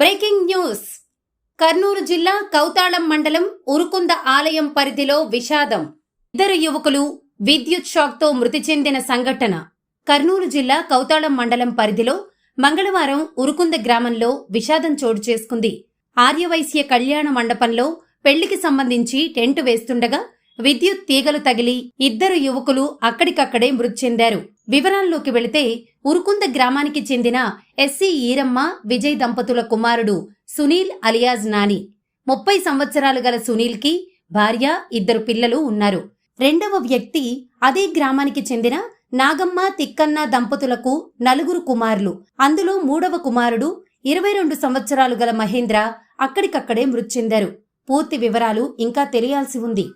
Breaking news. Kurnool జిల్లా కౌతాళం మండలం ఉరుకుంద ఆలయం పరిధిలో విషాదం. ఇద్దరు యువకులు విద్యుత్ షాక్తో మృతి చెందిన సంఘటన. కర్నూలు జిల్లా కౌతాళం మండలం పరిధిలో మంగళవారం ఉరుకుంద గ్రామంలో విషాదం చోటు చేసుకుంది. ఆర్యవైశ్య కళ్యాణ మండపంలో పెళ్ళికి సంబంధించి టెంట్ వేస్తుండగా విద్యుత్ తీగలు తగిలి ఇద్దరు యువకులు అక్కడికక్కడే మృతి చెందారు. వివరాల్లోకి వెళితే ఉరుకుంద గ్రామానికి చెందిన ఎస్సీ ఈరమ్మ విజయ్ దంపతుల కుమారుడు సునీల్ అలియాజ్ నాని. ముప్పై సంవత్సరాలు గల సునీల్కి భార్య ఇద్దరు పిల్లలు ఉన్నారు. రెండవ వ్యక్తి అదే గ్రామానికి చెందిన నాగమ్మ తిక్కన్న దంపతులకు నలుగురు కుమారులు. అందులో మూడవ కుమారుడు ఇరవై రెండు సంవత్సరాలు గల మహేంద్ర అక్కడికక్కడే మృతి చెందారు. పూర్తి వివరాలు ఇంకా తెలియాల్సి ఉంది.